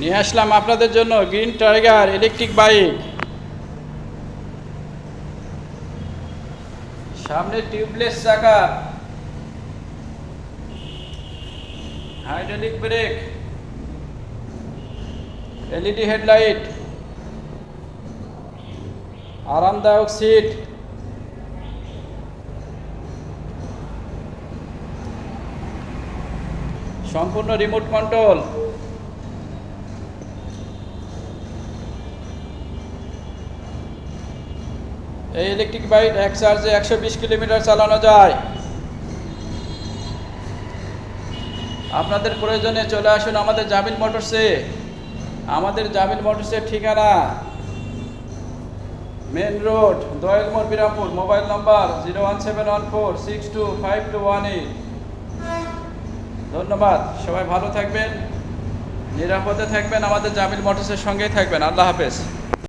নিয়ে আসলাম আপনাদের জন্য গ্রিন টাইগার ইলেকট্রিক বাইক। সামনে টিউবলেস চাকা। Hydraulic brake. LED headlight. আরামদায়ক সিট। সম্পূর্ণ রিমোট কন্ট্রোল। এই ইলেকট্রিক বাইক এক চার্জে একশো বিশ কিলোমিটার চালানো যায়। আপনাদের প্রয়োজনে চলে আসুন আমাদের জামিল মোটরসে। আমাদের জামিল মোটরসের ঠিকানা main road Dayalmor Birampur, mobile number zero one seven one four six two five two one eight. ধন্যবাদ, সবাই ভালো থাকবেন, নিরাপদে থাকবেন, আমাদের জামিল মোটরসের সঙ্গেই থাকবেন। আল্লাহ হাফেজ।